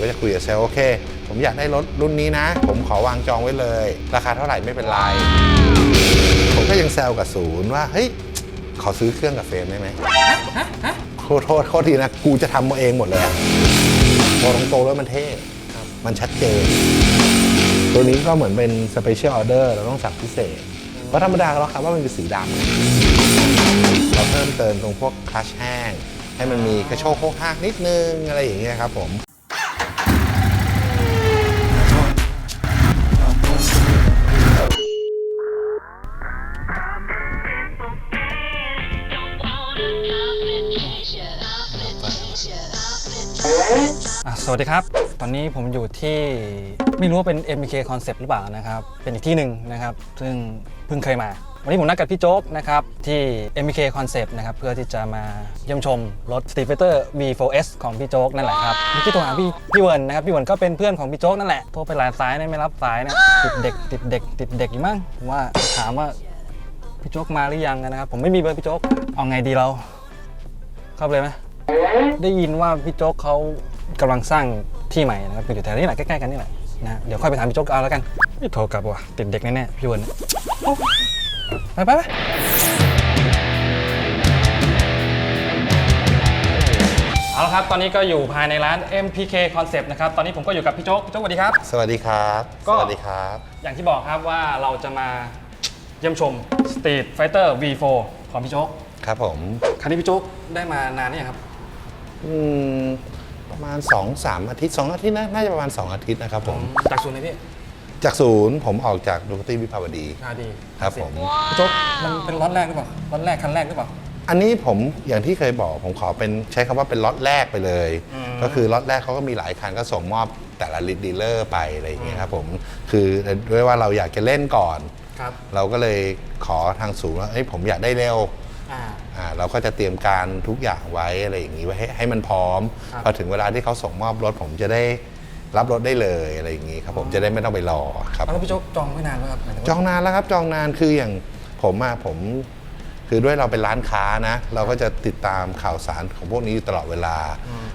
ก็จะคุยกับเซลล์โอเค ผมอยากได้รถรุ่นนี้นะ ผมขอวางจองไว้เลย ราคาเท่าไหร่ไม่เป็นไร ผมก็ยังแซวกับศูนย์ว่าเฮ้ยขอซื้อเครื่องกับเฟรมได้ไหมโทษโทษโทษทีนะกูจะทำมาเองหมดเลยอะบอกตรงๆแล้วมันเท่มันชัดเจน ตัวนี้ก็เหมือนเป็นสเปเชียลออเดอร์เราต้องสั่งพิเศษ เพราะธรรมดาเราครับว่ามันเป็นสีดำเราเพิ่มเติมตรงพวกคลัชแห้งให้มันมีกระโชกโคกหักนิดนึงอะไรอย่างเงี้ยครับผม อะสวัสดีครับ ตอนนี้ผมอยู่ที่ไม่รู้ว่าเป็น MK Concept หรือเปล่านะครับ เป็นอีกที่หนึ่งนะครับ ซึ่งเพิ่งเคยมา วันนี้ผมนัดกับพี่โจ๊กนะครับที่ MK Concept นะครับเพื่อที่จะมาเยี่ยมชมรถ Street Fighter V4S ของพี่โจ๊กนั่นแหละครับเมื่อกี้โทรหาพี่พี่เวิร์นนะครับพี่เวิร์นก็เป็นเพื่อนของพี่โจ๊กนั่นแหละโทรไปหลายสายไม่รับสายนะติดเด็ก ติดเด็ก ติดเด็กอยู่มั้งผมว่าถามว่าพี่โจ๊กมาหรือยังนะครับผมไม่มีเบอร์พี่โจ๊กเอาไงดีเรา เข้าไปเลยไหม ได้ยินว่าพี่โจ๊กเขากำลังสร้างที่ใหม่นะครับอยู่แถวนี้แหละใกล้ๆกันนี่แหละนะเดี๋ยวค่อยไปถามพี่โจ๊กเอาแล้วกันไม่โทรกลับว่ะติดเด็กแน่ๆพี่เวิร์นไปไปไปเอาละครับตอนนี้ก็อยู่ภายในร้าน MPK Concept นะครับตอนนี้ผมก็อยู่กับพี่โจ๊กพี่โจ๊กสวัสดีครับ สวัสดีครับ ก็ สวัสดีครับ อย่างที่บอกครับว่าเราจะมาเยี่ยมชม Street Fighter V4 ของพี่โจ๊ก ครับผมคันนี้พี่โจ๊กได้มานานเนี่ยงครับ อืมประมาณ2 3อาทิตย์2อาทิตย์นะน่าจะประมาณ 2 อาทิตย์นะครับผม จากศูนย์เลยพี่จากศูนย์ผมออกจากดูคตี้วิภาวดีอ่าดีครับผม พี่โจ๊กมันเป็นล็อตแรกหรือเปล่าล็อตแรกคันแรกหรือเปล่า อันนี้ผมอย่างที่เคยบอกผมขอเป็นใช้คำว่าเป็นล็อตแรกไปเลย อืม ก็คือล็อตแรกเขาก็มีหลายคันก็ส่งมอบแต่ละลิตดีลเลอร์ไปอะไรอย่างเงี้ยครับผมคือด้วยว่าเราอยากจะเล่นก่อน ครับ เราก็เลยขอทางศูนย์ว่าเอ้ยผมอยากได้เร็ว อ่าอ่าเราก็จะเตรียมการทุกอย่างไว้อะไรอย่างนี้ไว้ให้ให้มันพร้อมครับพอถึงเวลาที่เขาส่งมอบรถผมจะได้รับรถได้เลยอะไรอย่างนี้ครับผมจะได้ไม่ต้องไปรอครับ แล้วพี่โจ๊กจองไม่นานแล้วครับหมายถึงว่าจองนานแล้วครับจองนานคืออย่างผมอะผม คือด้วยเราเป็นร้านค้านะ เราก็จะติดตามข่าวสารของพวกนี้อยู่ตลอดเวลา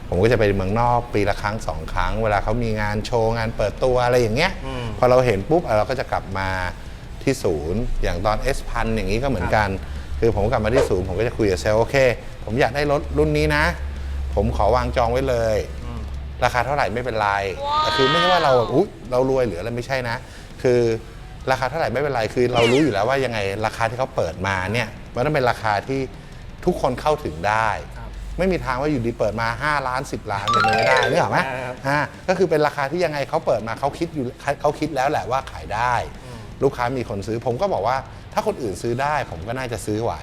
ผมก็จะไปเมืองนอกปีละครั้งสองครั้ง เวลาเขามีงานโชว์งานเปิดตัวอะไรอย่างเงี้ยอืมพอเราเห็นปุ๊บอะเราก็จะกลับมาที่ศูนย์ อย่างตอน S พันอย่างนี้ก็เหมือนกัน คือผมกลับมาที่ศูนย์ผมก็จะคุยกับเซลล์โอเค ผมอยากได้รถรุ่นนี้นะ ผมขอวางจองไว้เลย ราคาเท่าไหร่ไม่เป็นไรแต่คือไม่ใช่ว่าเราแบบอุ๊ยเรารวยหรืออะไรไม่ใช่นะ คือราคาเท่าไหร่ไม่เป็นไรคือเรารู้อยู่แล้วว่ายังไงราคาที่เขาเปิดมาเนี่ยมันต้องเป็นราคาที่ทุกคนเข้าถึงได้ครับไม่มีทางว่าอยู่ดีเปิดมา 5 ล้าน 10 ล้านเป็นไปไม่ได้นึกออกไหมครับอ่าก็คือเป็นราคาที่ยังไงเขาเปิดมาเขาคิดอยู่เขาคิดแล้วแหละว่าขายได้ ลูกค้ามีคนซื้อ ผมก็บอกว่าถ้าคนอื่นซื้อได้ ผมก็น่าจะซื้อไหว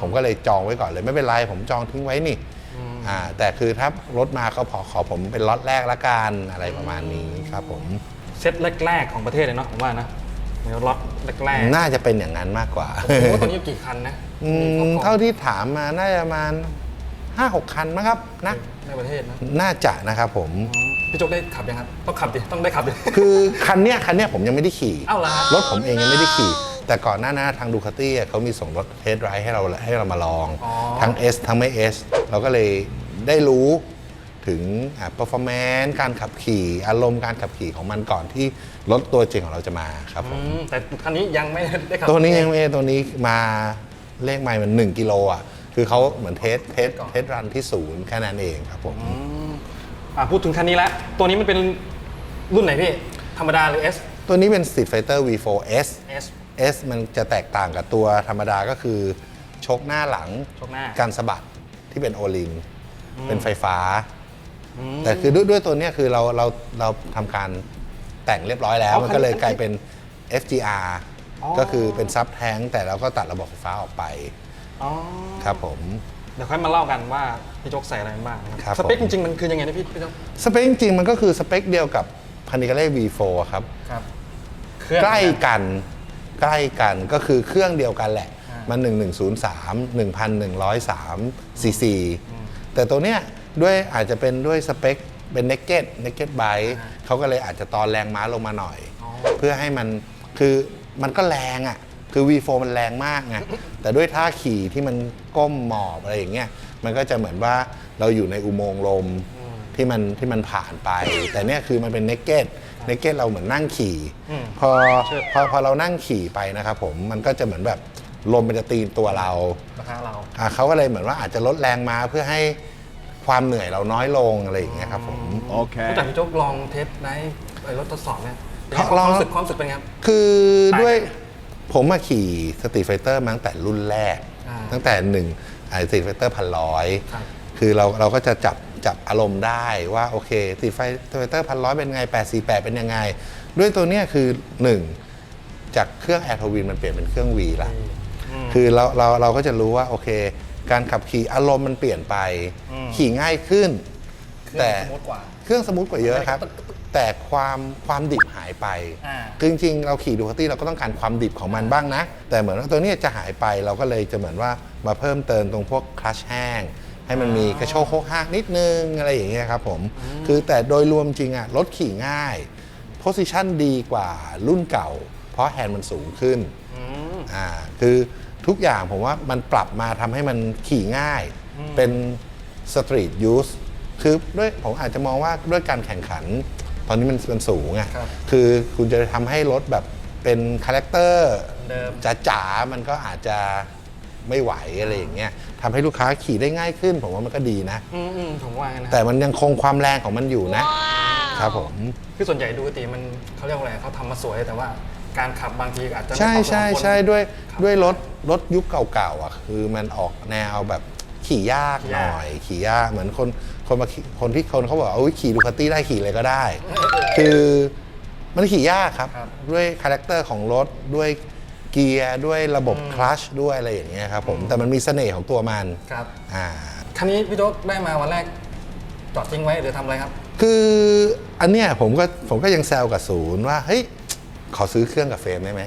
ผมก็เลยจองไว้ก่อนเลยไม่เป็นไรผมจองทิ้งไว้นี่อ่าแต่คือถ้ารถมาเขาขอขอผมเป็นล็อตแรกละกันอะไรประมาณนี้ครับผม เซตแรกๆของประเทศเลยเนาะผมว่านะเดี๋ยวล็อตแรกน่าจะเป็นอย่างนั้นมากกว่าๆผมว่าตอนนี้กี่คันนะอืมเท่าที่ถามมาน่าจะประมาณ 5 6 คันมั้งครับนะในประเทศนะน่าจะนะครับผมอืมพี่โจ๊กได้ขับยังครับต้องขับดิต้องได้ขับดิคือคันเนี้ยคันเนี้ยผมยังไม่ได้ขี่ เอ้าเหรอฮะรถผมเองยังไม่ได้ขี่ แต่ก่อนหน้านั้นทางดูคาตี้เขามีส่งรถเทสไรให้เราให้เรามาลองอ๋อทั้ง S ทั้งไม่ S เราก็เลยได้รู้ถึงอ่า performance การขับขี่อารมณ์การขับขี่ของมันก่อนที่รถตัวจริงของเราจะมาครับผอืมมแต่คันนี้ยังไม่ได้ขับตัวนี้ยังไม่ตัวนี้มาเลขไมล์มัน 1 กิโลอะ คือเขาเหมือนเทสเทสก่อนเทสรันที่ศูนย์แค่นั้นเองครับผมอืมอะพูดถึงคันนี้แล้วตัวนี้มันเป็นรุ่นไหนพี่ ธรรมดาหรือ S ตัวนี้เป็น Street Fighter V4S S S มันจะแตกต่างกับตัวธรรมดาก็คือ ชกหน้าหลังชกหน้า การสะบัดที่เป็นโอลิงอืมเป็นไฟฟ้าอืมแต่คือด้วยด้วยตัวเนี้ยคือเราเราเราทำการแต่งเรียบร้อยแล้วอ๋อมันก็เลยคันนี้กลายเป็น FGR อ๋อก็คือเป็นซับแท้งแต่เราก็ตัดระบบไฟฟ้าออกไป อ๋อครับผม เดี๋ยวค่อยมาเล่ากันว่าพี่โจ๊กใส่อะไรบ้างนะครับ สเปคผมจริงๆ มันคือยังไงนะพี่พี่โจ๊กสเปคจริงๆมันก็คือสเปคเดียวกับพันิกาเล่ V4 ครับ ครับเครื่อง ใกล้กันใกล้กันก็คือเครื่องเดียวกันแหละ อ่ามัน1103 1103 cc แต่ตัวเนี้ยด้วยอาจจะเป็นด้วยสเปคเป็น naked naked bike เขาก็เลยอาจจะตอนแรงม้าลงมาหน่อย อ๋อ เพื่อให้มันคือมันก็แรงอะ่ะ คือ V4 มันแรงมากไงแต่ด้วยท่าขี่ที่มันก้มหมอบอะไรอย่างเงี้ยมันก็จะเหมือนว่าเราอยู่ในอุโมงค์ลมที่มันที่มันผ่านไป แต่เนี่ยคือมันเป็นเนกเก็ตเนกเก็ตเราเหมือนนั่งขี่อืมพอเชิดพอพอเรานั่งขี่ไปนะครับผมมันก็จะเหมือนแบบลมมันจะตีตัวเราราคาเราอะเขาก็เลยเหมือนว่าอาจจะลดแรงม้าเพื่อให้ความเหนื่อยเราน้อยลงอะไรอย่างเงี้ยครับผมรู้จักพี่โจ๊กลองเทสได้ไอ้รถทดสอบเนี่ยลองความรู้สึกความรู้สึกเป็นไงครับคือต่างด้วย ผมมาขี่สตรีทไฟเตอร์มาตั้งแต่รุ่นแรก อ่าตั้งแต่หนึ่งไอสตรีทไฟเตอร์พันร้อยครับ คือเราเราก็จะจับจับอารมณ์ได้ว่าโอเคสตรีทไฟเตอร์พันร้อยเป็นไง 848 เป็นยังไง ด้วยตัวเนี้ยคือ 1 จากเครื่องแอร์ทวินมันเปลี่ยนเป็นเครื่อง V ละอืมคือเราเราเราก็จะรู้ว่าโอเค การขับขี่อารมณ์มันเปลี่ยนไปอืมขี่ง่ายขึ้น แต่สมูทกว่า เครื่องสมูทกว่าเยอะครับ แต่ความความดิบหายไป อ่า คือจริงๆ เราขี่ดูคาตี้เราก็ต้องการความดิบของมันบ้างนะ แต่เหมือนว่าตัวเนี้ยจะหายไปเราก็เลยจะเหมือนว่ามาเพิ่มเติมตรงพวกคลัชแห้ง ให้มันมีกระโชกโคกหักนิดนึง อะไรอย่างเงี้ยครับผม คือแต่โดยรวมจริงอะรถขี่ง่าย โพสิชันดีกว่ารุ่นเก่า เพราะแฮนด์มันสูงขึ้นอืมอ่าคือทุกอย่างผมว่ามันปรับมาทำให้มันขี่ง่าย เป็นสตรีทยูสคือด้วยผมอาจจะมองว่าด้วยการแข่งขัน ตอนนี้มันมันสูงอะครับ คือคุณจะทำให้รถแบบเป็นคาแรคเตอร์ เดิม จ๋าๆมันก็อาจจะไม่ไหวอะไรอย่างเงี้ยทำให้ลูกค้าขี่ได้ง่ายขึ้น ผมว่ามันก็ดีนะ อืมอืมผมว่างั้นนะแต่มันยังคงความแรงของมันอยู่นะครับผม คือส่วนใหญ่ดูปกติมันเขาเรียกว่าอะไรเขาทำมาสวยแต่ว่าการขับบางทีอาจจะไม่ใช่ตอบสนองใช่คน ใช่ด้วยครับด้วยรถรถยุคเก่าๆอะคือมันออกแนวแบบขี่ยากขี่หยากน่อย ขี่ยากเหมือนคน คนมาขี่คนที่คนเขาบอกว่าอุ้ยขี่ดูคาตี้ได้ขี่เลยก็ได้ คือมันขี่ยากครับครับ ด้วยคาแรคเตอร์ของรถด้วยเกียร์ด้วยระบบคลัชด้วยอะไรอย่างเงี้ยครับผมแต่มันมีเสน่ห์ของตัวมันครับอ่าคันนี้พี่โจ๊กได้มาวันแรกจอดทิ้งไว้หรือทำอะไรครับ คืออันเนี้ยผมก็ผมก็ยังแซวกับศูนย์ว่าเฮ้ยขอซื้อเครื่องกับเฟรมได้ไหม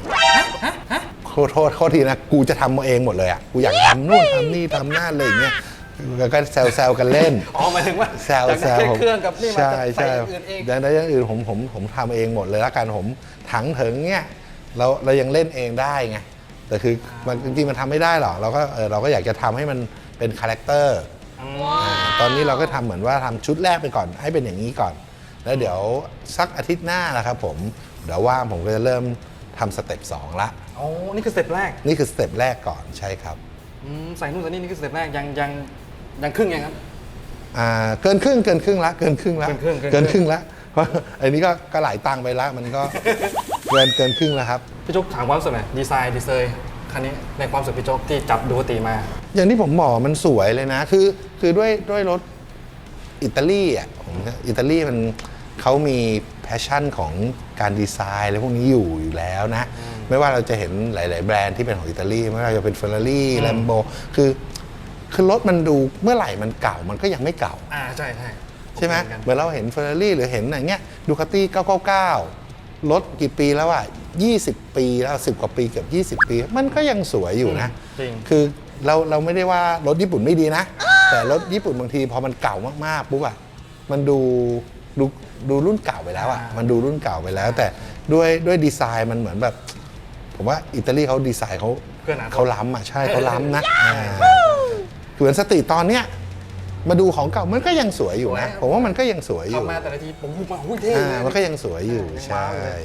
โทษโทษโทษทีนะกูจะทำมาเองหมดเลยอะกูอยากทำนู่นทำนี่ทำนั่นอะไรอย่างเงี้ย แล้วก็แซวแซวกันเล่น อ๋อหมายถึงว่าแซวอยากแซได้วแค่เครื่องกับนี่มาใช่ใส่ใช่อย่างอื่นเอง ดังนั้นอย่างอื่นผมผมผมทำเองหมดเลยละกันผมถังเถิงเนี้ยเราเรายังเล่นเองได้ไงแต่คือมันจริงๆมันทำไม่ได้หรอกเราก็เออเราก็อยากจะทำให้มันเป็นคาแรคเตอร์อืมอ่าตอนนี้เราก็ทำเหมือนว่าทำชุดแรกไปก่อน ให้เป็นอย่างนี้ก่อน แล้วเดี๋ยวสักอาทิตย์หน้านะครับผมเดี๋ยวว่างผมก็จะเริ่มทำสเต็ปสองละอ๋อ นี่คือสเต็ปแรกนี่คือสเต็ปแรกก่อนใช่ครับ อืมใส่นู่นใส่นี่นี่คือสเต็ปแรกยังยัง ยังครึ่งยังครับ อ่าเกินครึ่งเกินครึ่งละเกินครึ่งละเกินครึ่งเกินครึ่ง เกินครึ่งละเพราะอันนี้ก็ก็หลายตังค์ไปละมันก็ เกินเกินครึ่งแล้วครับ พี่โจ๊กถามความรู้สึกหน่อยดีไซน์ดีเซย์คันนี้ในความรู้สึกพี่โจ๊กที่จับดูปกติมา อย่างที่ผมบอกมันสวยเลยนะ คือคือด้วยด้วยรถอิตาลีอะผมอิตาลีมันเขามีแพชชั่นของการดีไซน์อะไรพวกนี้อยู่อยู่แล้วนะ ไม่ว่าเราจะเห็นหลาย ๆ แบรนด์ที่เป็นของอิตาลี ไม่ว่าจะเป็นเฟอร์รารี่แลมโบคือ คือรถมันดูเมื่อไหร่มันเก่ามันก็ยังไม่เก่า อ่าใช่ใช่ใช่ไหมผเหมือนเราเห็นเฟอร์รารี่หรือเห็นอย่างเงี้ยดูคาตี้999 รถกี่ปีแล้วอะ20 ปีแล้ว 10 กว่าปีเกือบ20 ปี มันก็ยังสวยอยู่นะ จริง คือเราเราไม่ได้ว่ารถญี่ปุ่นไม่ดีนะ แต่รถญี่ปุ่นบางทีพอมันเก่ามากๆปุ๊บอะมันดูดูดูรุ่นเก่าไปแล้วอะอ่ามัมันดูรุ่นเก่าไปแล้ว แต่ด้วยด้วยดีไซน์มันเหมือนแบบ ผมว่าอิตาลีเขาดีไซน์เขาเพื่อนอนาคต เขาล้ำอะใช่เขาล้ำนะอ่า เหมือนสตรีทตอนเนี้ยมาดูของเก่ามันก็ยังสวยอยู่นะสวยครับผมว่ามันก็ยังสวยอเข้ายู่มาแต่ละทีผมพูดมาหุ้ยเท่อ่าเลยมันก็ยังสวยอยู่ยังใช่ว้าวเลย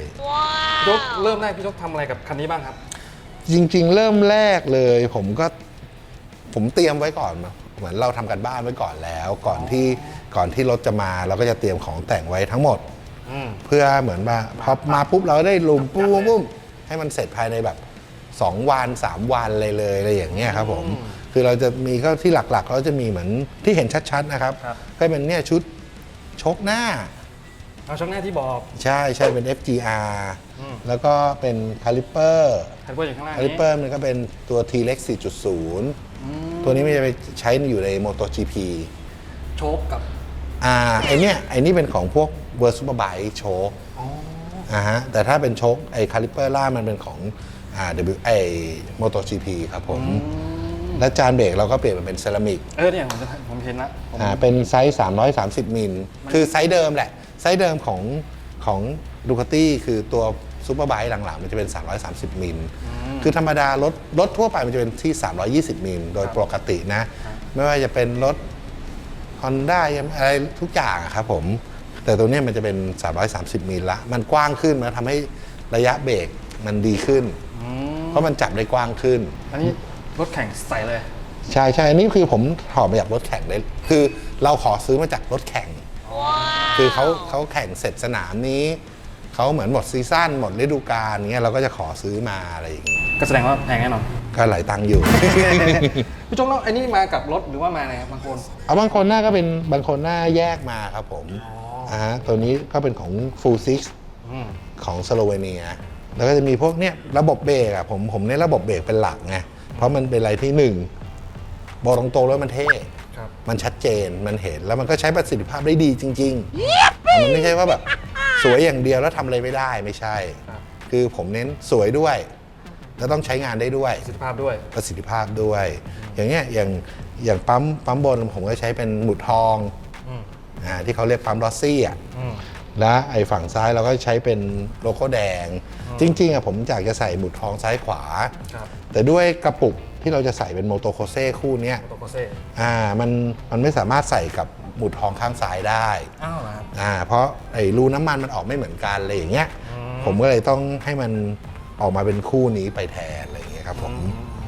พี่โจ๊กเริ่มแรกพี่โจ๊กทำอะไรกับคันนี้บ้างครับ จริงๆ เริ่มแรกเลย ผมก็ผมเตรียมไว้ก่อนเหมือนเราทำกันบ้านไว้ก่อนแล้ว ก่อนที่ก่อนที่รถจะมาเราก็จะเตรียมของแต่งไว้ทั้งหมด อืม เพื่อเหมือนว่าพอมาปุ๊บเราก็ได้ลุมปุ้มปุ้มให้มันเสร็จภายในแบบ 2 วัน 3 วันเลยเลยอะไรอย่างเงี้ยครับผม คือเราจะมีก็ที่หลักๆ เราจะมีเหมือนที่เห็นชัดๆนะครับ ครับ ก็เป็นเนี่ยชุดชกหน้า เอาช่องหน้าที่บอก ใช่ใช่เป็น FGR อืม แล้วก็เป็นคาลิเปอร์แฮนด์เบอร์อยู่ข้างล่างคาลิเปอร์มันก็เป็นตัว T-Rex 4.0 ตัวนี้มันจะไปใช้อยู่ใน MotoGP โชคกับ อ่าไอเนี้ยไอนี่เป็นของพวก World Superbike โชคอ๋ออ่าฮะแต่ถ้าเป็นโชคไอคาลิเปอร์ล่างมันเป็นของอ่า W ไอ MotoGP ครับผม และจานเบรกเราก็เปลี่ยนมาเป็นเซรามิกเออเนี่ยผมจะผมเห็นละผมอ่าเป็นไซส์ 330 มิล คือไซส์เดิมแหละ ไซส์เดิมของของดูคาตี้คือตัวซูเปอร์ไบค์หลังๆ มันจะเป็น 330 มิล คือธรรมดารถรถทั่วไปมันจะเป็นที่ 320 มิล โดยปกตินะ ไม่ว่าจะเป็นรถ Honda ยังอะไรทุกอย่างอะครับผม แต่ตัวเนี้ยมันจะเป็น 330 มิลละ มันกว้างขึ้นมันทำให้ระยะเบรกมันดีขึ้นอืมเพราะมันจับได้กว้างขึ้น อันนี้ รถแข่งใส่เลย ใช่ใช่อันนี้คือผมถอดมาจากรถแข่งเลย คือเราขอซื้อมาจากรถแข่ง คือเขาเขาแข่งเสร็จสนามนี้เขาเหมือนหมดซีซั่นหมดฤดูกาลเงี้ยเราก็จะขอซื้อมาอะไรอย่างงี้ก็แสดงว่าแพงแน่นอน ก็หลายตังค์อยู่ พี่โจ๊กแล้วไอ้นี่มากับรถหรือว่ามาไงครับบางคน เอาบางคนหน้าก็เป็นบางคนหน้าแยกมาครับผมอ๋ออ่าฮะตัวนี้ก็เป็นของ Full Six อืม ของสโลเวเนีย แล้วก็จะมีพวกเนี้ยระบบเบรกอะผมผมเน้นระบบเบรกเป็นหลักไงเพ ราะมันเป็นอะไรที่หนึ่งบอกตรงๆแล้วมันเท่ ครับ มันชัดเจนมันเห็นแล้วมันก็ใช้ประสิทธิภาพได้ดีจริงๆ มันไม่ใช่ว่าแบบสวยอย่างเดียวแล้วทำอะไรไม่ได้ไม่ใช่ ครับ คือผมเน้นสวยด้วย แล้วต้องใช้งานได้ด้วย ประสิทธิภาพด้วย ประสิทธิภาพด้วย อย่างเงี้ยอย่างอย่างปั๊มปั๊มบนผมก็ใช้เป็นหมุดทองอืม อ่าที่เขาเรียกปั๊มลอสซี่อะ อืม และไอ้ฝั่งซ้ายเราก็ใช้เป็นโลโก้แดง จริงๆอะผมอยากจะใส่หมุดทองซ้ายขวา ครับแต่ด้วยกระปุกที่เราจะใส่เป็นโมโตโคเซ่คู่เนี้ยโตโกเซ่อ่ามันมันไม่สามารถใส่กับหมุดทองข้างซ้ายได้อ้าวเหรอครับอ่าเพราะไอ้รูน้ำมันมันออกไม่เหมือนกันอะไรอย่างเงี้ยอืมผมก็เลยต้องให้มันออกมาเป็นคู่นี้ไปแทนอะไรอย่างเงี้ยครับผม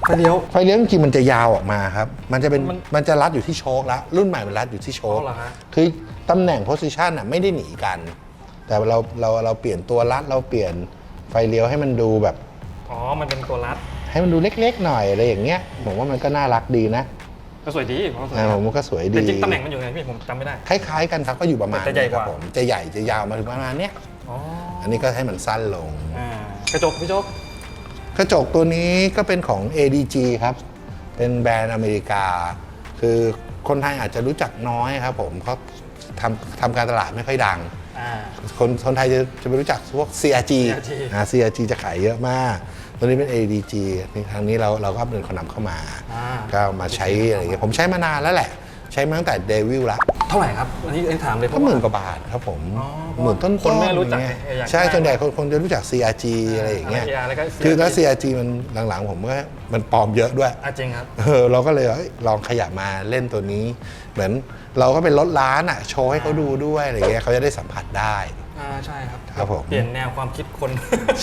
ไฟเลี้ยว ไฟเลี้ยวจริงๆมันจะยาวออกมาครับ มันจะเป็น มันมันจะรัดอยู่ที่โชคละ รุ่นใหม่มันรัดอยู่ที่โชคอ๋อเหรอฮะ คือ ตำแหน่งโพสิชันอะไม่ได้หนีกัน แต่เราเราเราเปลี่ยนตัวรัดเราเปลี่ยนไฟเลี้ยวให้มันดูแบบ อ๋อ มันเป็นตัวรัดให้มันดูเล็กๆหน่อยอะไรอย่างเงี้ยผมว่ามันก็น่ารักดีนะก็สวยดีผมว่าสวยอ่าดีผมว่าก็สวยแต่ดีจริงตำแหน่งมันอยู่ไงพี่ผมจำไม่ได้ คล้ายๆกันครับก็อยู่ประมาณแต่ใหญ่กว่าครับผมจะใหญ่จะยาวมาถึงประมาณเนี้ยอ๋ออันนี้ก็ให้มันสั้นลง อ่ากระจกพี่โจ๊กกระจกตัวนี้ก็เป็นของ ADG ครับ เป็นแบรนด์อเมริกา คือคนไทยอาจจะรู้จักน้อยครับผมเพราะ ทำทำการตลาดไม่ค่อยดัง อ่า คนคนไทยจะจะไปรู้จักพวก CRG CRG อ่า CRG จะขายเยอะมาก ตัวนี้เป็น ADG นี่ทางนี้เราเราก็เป็นคนนำเข้ามา อ่า ก็มาใช้อะไรอย่างเงี้ยผมใช้มานานแล้วแหละ ใช้มาตั้งแต่เดวิลละ เท่าไหร่ครับ อันนี้เอ็นถามเลยเพก็ราะหว่า มื่นกว่าบาทครับผมอ๋อหมื่นต้นๆคนไม่รู้จักอย่างเงี้ยเอออยากใช่ได้ส่วนใหญ่คนคนจะรู้จัก CRG อะไรอย่างเงี้ยอะไรแล้วก็คือแล้ว CRG CRG มันหลังๆ ผมก็มันปลอมเยอะด้วย อะจริงครับ เออเราก็เลยเอ้ยลองขยับมาเล่นตัวนี้ เหมือนเราก็เป็นรถร้านอะโชว์ให้เขาดูด้วยอะไรอย่างเงี้ยเขาจะได้สัมผัสได้ อ่าใช่ครับ ครับผม เปลี่ยนแนวความคิดคน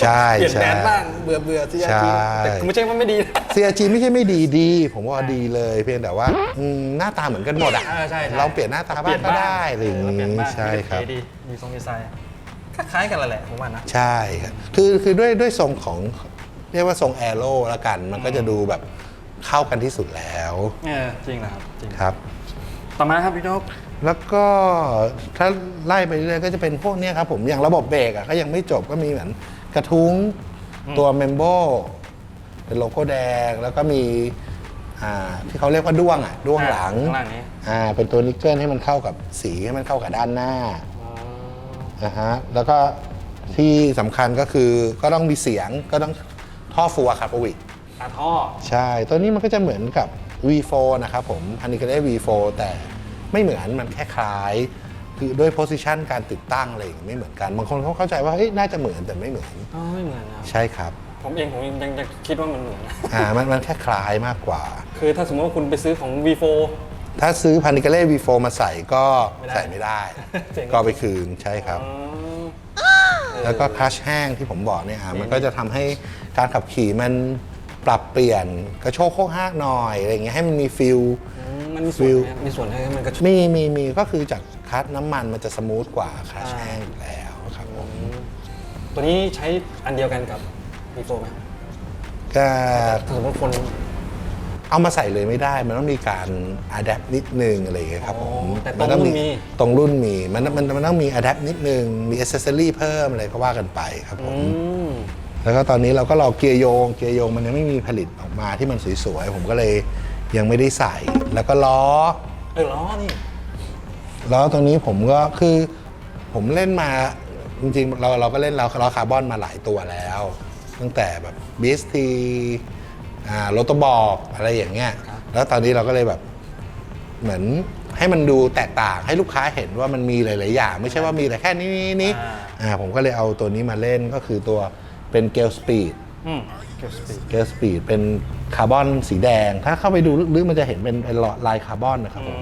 ใช่เปลี่ยนแบรนด์ใช่บ้างเบื่อเบื่อที่ใช่แต่ไม่ใช่ว่าไม่ดีนะ CRG ไม่ใช่ไม่ดีดี ผมว่าดีเลย เพียงแต่ว่าอืมหน้าตาเหมือนกันหมดอะอ่าใช่ใช่เราเปลี่ยนหน้าตาบ้างก็ได้อะไรอย่างเปลี่ยนงี้บ้างใช่ครับเก๋ดีมีทรงดีไซน์คล้ายๆกันแหละผมว่านะ ใช่ครับคือคือด้วยด้วยทรงของเรียกว่าทรงแอโร่ละกัน มันก็จะดูแบบเข้ากันที่สุดแล้ว เออจริงนะครับจริง ครับ ต่อมาครับพี่โจ๊กแล้วก็ถ้าไล่ไปเรื่อยๆก็จะเป็นพวกเนี้ยครับผมอย่างระบบเบรกอะก็ยังไม่จบก็มีเหมือนกระทุ้งตัวเมมโบเป็นโลโก้แดงแล้วก็มีอ่าที่เขาเรียกว่าด้วงอะด้วงหลังข้างล่างนี้อ่าเป็นตัวนิกเกิลให้มันเข้ากับสีให้มันเข้ากับด้านหน้าอ๋อนะฮะแล้วก็ที่สำคัญก็คือก็ต้องมีเสียงก็ต้องท่อฟัวคาร์บวิกตาท่อ ใช่ ตัวนี้มันก็จะเหมือนกับ V4 นะครับผมอันนี้ก็ได้ V4 แต่ไม่เหมือนมันแค่คล้าย คือด้วยโพสิชันการติดตั้งอะไรอย่างเงี้ยไม่เหมือนกัน บางคนเขาเข้าใจว่าเฮ้ยน่าจะเหมือนแต่ไม่เหมือน อ๋อไม่เหมือนนะใช่ครับ ผมเองผมยังยังคิดว่ามันเหมือนนะอ่ามันมันแค่คล้ายมากกว่า คือถ้าสมมติว่าคุณไปซื้อของ V4 ถ้าซื้อพันิกาเล่ V4 มาใส่ก็ไม่ได้ใส่ไม่ได้ เจ๋ง ก็เอาไปคืนใช่ครับ อ๋อ แล้วก็คลัชแห้งที่ผมบอกเนี่ยอะมันก็จะทำให้การขับขี่มัน ปรับเปลี่ยนกระโชกโคกฮากหน่อยอะไรอย่างเงี้ยให้มันมีฟิล อืมมันมีส่วนไหมครับมีส่วนให้มันกระชุ่มมีมีมีก็คือจากคลัชน้ำมันมันจะสมูทกว่าคลัชอ่าแห้งอยู่แล้วครับผมตัวนี้ใช้อันเดียวกันกับ V4 ไหมก็ถ้าสมมติคน เอามาใส่เลยไม่ได้ มันต้องมีการอัดแอปนิดนึงอะไรอย่างเงี้ยครับผมอ๋อแต่ตรงมัรุ่นมี ตรงรุ่นมีมันมันมันต้องมีอัดแอปนิดนึงมีอ c เซสซอรี่เพิ่มอะไรก็ว่ากันไปครับผมอืม แล้วก็ตอนนี้เราก็รอเกียร์โยง เกียร์โยงมันยังไม่มีผลิตออกมาที่มันสวยๆ ผมก็เลยยังไม่ได้ใส่ แล้วก็ล้อ เออล้อนี่ล้อตรงนี้ผมก็คือผมเล่นมาจริงๆเราเราก็เล่นล้อล้อคาร์บอนมาหลายตัวแล้ว ตั้งแต่แบบบีสทีอ่าโรตบอกอะไรอย่างเงี้ยครับแล้วตอนนี้เราก็เลยแบบเหมือนให้มันดูแตกต่างให้ลูกค้าเห็นว่ามันมีหลาย ๆ อย่าง ไม่ใช่ว่ามีแต่แค่นี้นี้นี้อ่าอ่าผมก็เลยเอาตัวนี้มาเล่นก็คือตัว เป็นเกลสปีดอืมเก็บสปีดเกลสปีดเป็นคาร์บอนสีแดง ถ้าเข้าไปดูลึกๆมันจะเห็นเป็นเป็นลายคาร์บอนนะครับผม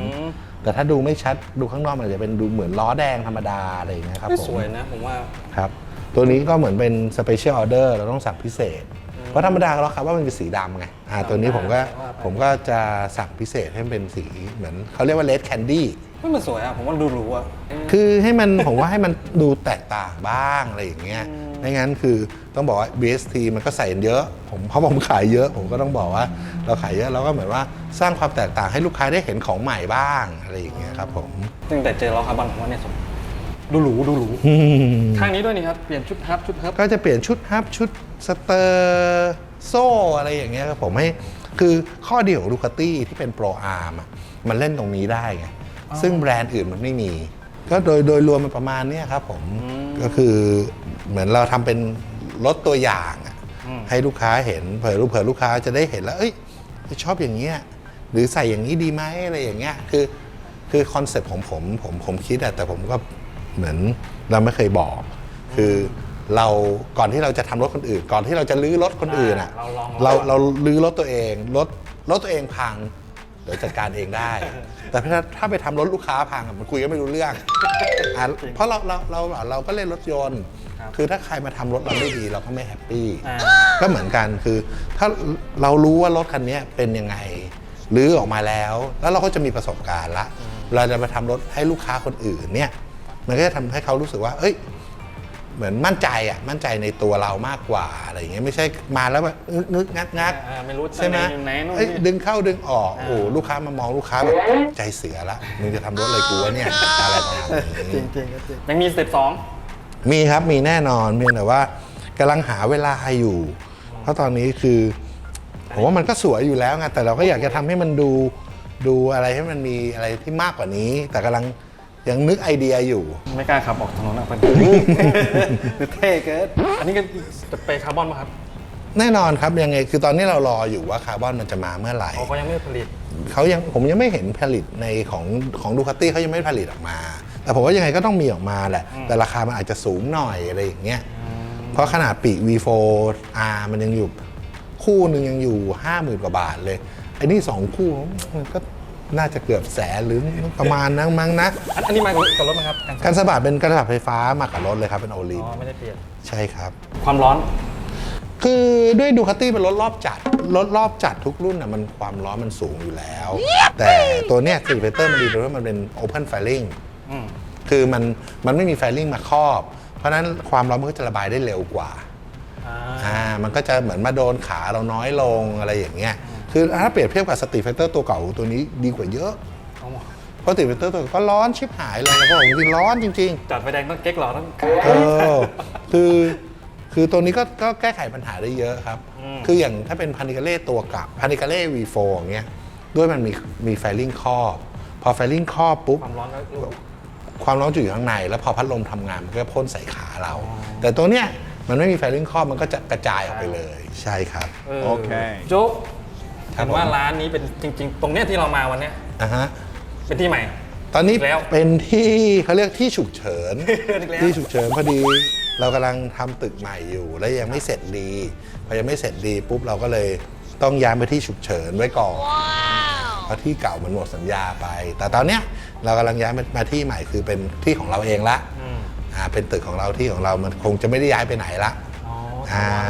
แต่ถ้าดูไม่ชัดดูข้างนอกมันอาจจะเป็นดูเหมือนล้อแดงธรรมดาอะไรอย่างเงี้ยครับไม่ผมสวยนะผมว่าครับตัวนี้ก็เหมือนเป็นสเปเชียลออเดอร์เราต้องสั่งพิเศษ เพราะธรรมดาเราครับว่ามันเป็นสีดำไงอ่าตัวนี้ผมก็ว่าไปผมก็จะสั่งพิเศษให้มันเป็นสีเหมือนเขาเรียกว่าเลดแคนดี้ไม่มันสวยอะผมว่าดูหรูอะคือให้มันผมว่าให้มันดูแตกต่างบ้างอะไรอย่างเงี้ย ไม่งั้นคือต้องบอกว่า BST มันก็ใส่เยอะ ผมเพราะผมขายเยอะ ผมก็ต้องบอกว่า เราขายเยอะเราก็เหมือนว่าสร้างความแตกต่างให้ลูกค้าได้เห็นของใหม่บ้างอะไรอย่างเงี้ยครับผมตั้งแต่เจอล้อคาร์บอนผมว่าเนี่ยสวยดูหรูดูหรูข้างนี้ด้วยนี่ครับเปลี่ยนชุดฮับชุดเฮิร์บก็จะเปลี่ยนชุดฮับชุดสเตอร์โซ่อะไรอย่างเงี้ยครับผมให้คือข้อดีของดูคาตี้ที่เป็นโปรอาร์มมันเล่นตรงนี้ได้ไงซึ่งแบรนด์อื่นมันไม่มี ก็โดยโดยรวมมันประมาณเนี้ยครับผมก็คือ เหมือนเราทำเป็นรถตัวอย่างอะให้ลูกค้าเห็นเผื่อลูกเผื่อลูกค้าจะได้เห็นแล้ว เอ้ยชอบอย่างเงี้ยหรือใส่อย่างนี้ดีไหมอะไรอย่างเงี้ยคือคือคอนเซ็ปต์ของผมผมผมคิดอะแต่ผมก็เหมือนเราไม่เคยบอก คือเราก่อนที่เราจะทำรถคนอื่น ก่อนที่เราจะลื้อรถคนอื่นอะเราลองเราเราลื้อรถตัวเองรถรถตัวเองพัง เดี๋ยวจัดการเองได้ แต่ถ้าถ้าไปทำรถลูกค้าพังอะมันคุยกันไม่รู้เรื่องอะเพราะเราเราเราเราก็เล่นรถยนต์คือถ้าใครมาทำรถเราไม่ดีเราก็ไม่แฮปปี้ อ่า ก็เหมือนกันคือ ถ้าเรารู้ว่ารถคันนี้เป็นยังไงรื้อออกมาแล้ว แล้วเราก็จะมีประสบการณ์ละเราจะมาทำรถให้ลูกค้าคนอื่นเนี่ย มันก็จะทำให้เขารู้สึกว่า เอ้ย เหมือนมั่นใจอะมั่นใจในตัวเรามากกว่าอะไรอย่างเงี้ยไม่ใช่มาแล้วแบบงึกงึกงักงักอ่าไม่รู้ใช่ไหมอยู่ไหนนู่นเอ้ยนี่ ดึงเข้าดึงออกอ่าโอ้ลูกค้ามามองลูกค้าแบบใจเสียละมึงจะทำรถอะไรกูวะเนี่ยอะไรประมาณจรินี้ งจริงจริง ยังมีสเต็ปสอง มีครับมีแน่นอนเพียงแต่ว่ากำลังหาเวลาอยู่ เพราะตอนนี้คือผมว่ามันก็สวยอยู่แล้วไงแต่เราก็อยากจะทำให้มันดูดูอะไรให้มันมีอะไรที่มากกว่านี้ แต่กำลัง ยังนึกไอเดียอยู่ ไม่กล้าขับออกถนนอะเป็นเท่เกินอันนี้ก็สเปรย์คาร์บอนป่ะครับแน่นอนครับยังไง คือตอนนี้เรารออยู่ว่าคาร์บอนมันจะมาเมื่อไหร่เขาก็ยังไม่ผลิตเขายังผมยังไม่เห็นผลิตในของของดูคาตี้เขายังไม่ผลิตออกมา แต่ผมว่ายังไงก็ต้องมีออกมาแหละ แต่ราคามันอาจจะสูงหน่อยอะไรอย่างเงี้ยเพราะขนาดปีก V4R มันยังอยู่คู่หนึ่งยังอยู่ 50,000 กว่าบาทเลยไอ้นี่สองคู่มันก็ น่าจะเกือบแสนหรือประมาณนั้นมั้งนะ อันอันนี้มากับรถไหมครับการการสะบัดเป็นกระสะบัดไฟฟ้ามากับรถเลยครับเป็นโอลิอ๋นอไม่ได้เปลี่ยน ใช่ครับ ความร้อน คือด้วยดูคาตี้เป็นรถรอบจัด รถรอบจัดทุกรุ่นน่ะมันความร้อนมันสูงอยู่แล้ว แต่ตัวเนี้ยซีเฟเตอร์มันดีตรงที่มันเป็น Open Firing อืม คือมันมันไม่มีไฟลิ่งมาครอบ เพราะฉะนั้นความร้อนมันก็จะระบายได้เร็วกว่าอ่าอ่ามันก็จะเหมือนมาโดนขาเราน้อยลงอะไรอย่างเงี้ย คือถ้าเปรียบเทียบกับสตรีทไฟเตอร์ตัวเก่าตัวนี้ดีกว่าเยอะเอาหมดเพราะสตรีทไฟเตอร์ตัวเก่าก็ร้อนชิบหายเลยเพราะผมจริงๆร้อนจริงๆจัดไฟแดงต้องเก๊กเหรอต้องเออคือคือตัวนี้ก็ก็แก้ไขปัญหาได้เยอะครับคืออย่างถ้าเป็นพานิกาเล่ตัวกลับพานิกาเล่ V4 อย่างเงี้ยด้วยมันมีมีไฟลิ่งครอบ พอไฟลิ่งครอบปุ๊บ ความร้อนก็ลูก ความร้อนจะอยู่ข้างใน แล้วพอพัดลมทำงานมันก็พ่นใส่ขาเรา แต่ตัวเนี้ยมันไม่มีไฟลิ่งครอบมันก็จะกระจายออกไปเลย ใช่ครับ โอเค โจ๊ก ครับเห็นว่าผมร้านนี้เป็นจริง ๆ ตรงเนี้ยที่เรามาวันเนี้ยอะฮะ เป็นที่ใหม่ ตอนนี้แล้วเป็นที่เขาเรียกที่ฉุกเฉิน อีกแล้ว ที่ฉุกเฉินพอดี เรากำลังทำตึกใหม่อยู่ และยังไม่เสร็จดี พอยังไม่เสร็จดีปุ๊บเราก็เลยต้องย้ายไปที่ฉุกเฉินไว้ก่อนเพราะที่เก่ามันหมดสัญญาไป แต่ตอนเนี้ยเรากำลังย้ายมามาที่ใหม่คือเป็นที่ของเราเองละอืมอ่าเป็นตึกของเราที่ของเรามันคงจะไม่ได้ย้ายไปไหนละอ๋ออ่าถาวรแล้ว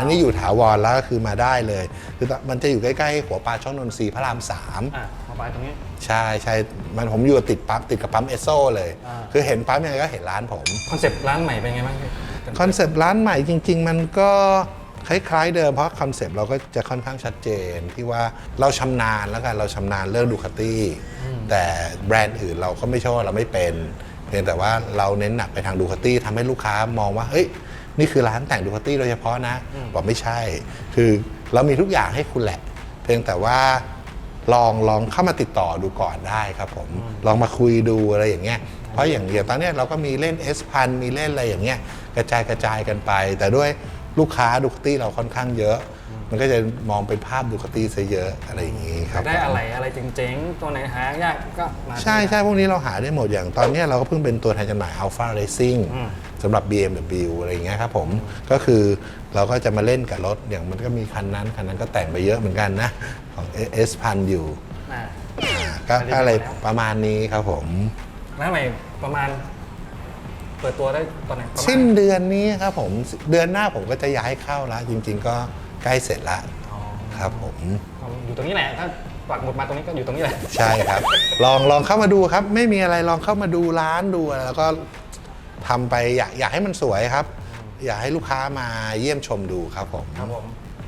อะอันนี้อยู่ถาวรแล้วก็คือมาได้เลย คือมันจะอยู่ใกล้ๆหัวปลาช่องนนทรีย์พระรามสามอะมาไปตรงนี้ ใช่ใช่มันผมอยู่ติดปั๊มติดกับปั๊มเอสโซเลย อ่า คือเห็นปั๊มยังไงก็เห็นร้านผม คอนเซปต์ร้านใหม่เป็นไงบ้างพี่คอนเซปต์ร้านใหม่จริง ๆ มันก็คล้ายๆเดิมเพราะคอนเซปต์เราก็จะค่อนข้างชัดเจนที่ว่าเราชำนาญแล้วกันเราชำนาญเรื่องดูคาตี้แต่แบรนด์อื่นเราก็ไม่ใช่ว่าเราไม่เป็น เพียงแต่ว่าเราเน้นหนักไปทางดูคาตี้ทำให้ลูกค้ามองว่าเฮ้ย นี่คือร้านแต่งดูคาตี้โดยเฉพาะนะ บอกไม่ใช่ คือเรามีทุกอย่างให้คุณแหละ เพียงแต่ว่าลองลองเข้ามาติดต่อดูก่อนได้ครับผม ลองมาคุยดูอะไรอย่างเงี้ย เพราะอย่างอย่างตอนเนี้ยเราก็มีเล่น S พันมีเล่นอะไรอย่างเงี้ยกระจายกระจายกันไป แต่ด้วยลูกค้าดูคตี้เราค่อนข้างเยอะ มันก็จะมองเป็นภาพดูคตี้ซะเยอะอะไรอย่างงี้ครับ ได้อะไรอะไรเจ๋งๆ ตัวไหนหายากก็มา ใช่ใช่พวกนี้เราหาได้หมดอย่างตอนเนี้ยเราก็เพิ่งเป็นตัวแทนจำหน่าย Alpha Racing อืม สำหรับ BMW อะไรอย่างเงี้ยครับผมก็คือเราก็จะมาเล่นกับรถอย่างมันก็มีคันนั้นคันนั้นก็แต่งไปเยอะเหมือนกันนะของ S พันอยู่อ่าอ่าก็ก็อะไรประมาณนี้ครับผมแล้วใหม่ประมาณ เปิดตัวได้ตอนไหนประมาณสิ้นเดือนนี้ครับผมเดือนหน้าผมก็จะย้ายเข้าแล้วจริง ๆ ก็ใกล้เสร็จแล้วอ๋อครับผม อยู่ตรงนี้แหละ ถ้าปักหมุดมาตรงนี้ก็อยู่ตรงนี้แหละ ใช่ครับ ลองลองเข้ามาดูครับ ไม่มีอะไรลองเข้ามาดูร้านดูอะไรแล้วก็ ทำไปอยากอยากให้มันสวยครับ อยากให้ลูกค้ามาเยี่ยมชมดูครับผม ครับผม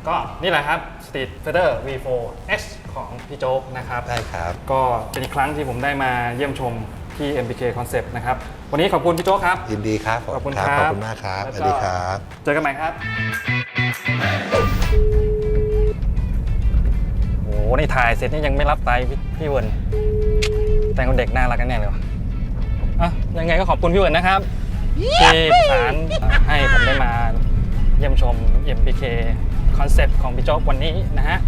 ก็นี่แหละครับ Street Fighter V4 X ของพี่โจ๊กนะครับ ได้ครับ ก็เป็นอีกครั้งที่ผมได้มาเยี่ยมชมที่ MBK Concept นะครับ วันนี้ขอบคุณพี่โจ๊กครับ ยินดีครับขอบคุณครัครับขอบคุณมากครับสแล้ววัสก็ดีครับ เจอกันใหม่ครับ โอ้โห นี่ถ่ายเสร็จนี่ยังไม่รับไตพี่พี่เวิร์นแต่งคนเด็กน่ารักกันแน่เลยวะอะยังไงก็ขอบคุณพี่เวิร์นนะครับ ที่ประสานให้ผมได้มาเยี่ยมชม MBK Concept ของพี่โจ๊กวันนี้นะฮะ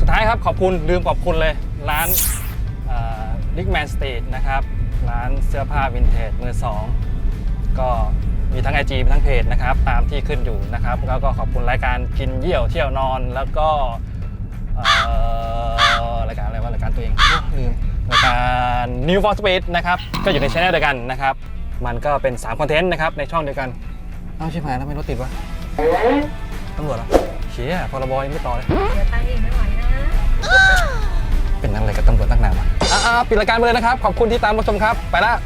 สุดท้ายครับขอบคุณลืมขอบคุณเลยร้านดิกแมนสตรีทนะครับ ร้านเสื้อผ้าวินเทจมือสองก็มีทั้ง IG มีทั้งเพจนะครับ ตามที่ขึ้นอยู่นะครับ แล้วก็ขอบคุณรายการกินเยี่ยวเที่ยวนอนแล้วก็เอ่อรายการอะไรวะรายการตัวเองโอ้ลืมรายการ New for Speed นะครับ ก็อยู่ในช anel เดียวกันนะครับ มันก็เป็น3คอนเทนต์นะครับในช่องเดียวกัน เอ้าชิบหายแล้วไม่รถติดวะตำรวจเหรอเชี่ยพรบยังไม่ต่อเลยเดี๋ยวไปเองไม่ไหวนะ เป็นอะไรกับตำรวจตั้งนานวะอ่าปิดรายการไปเลยนะครับ ขอบคุณที่ตามรับชมครับ ไปละบ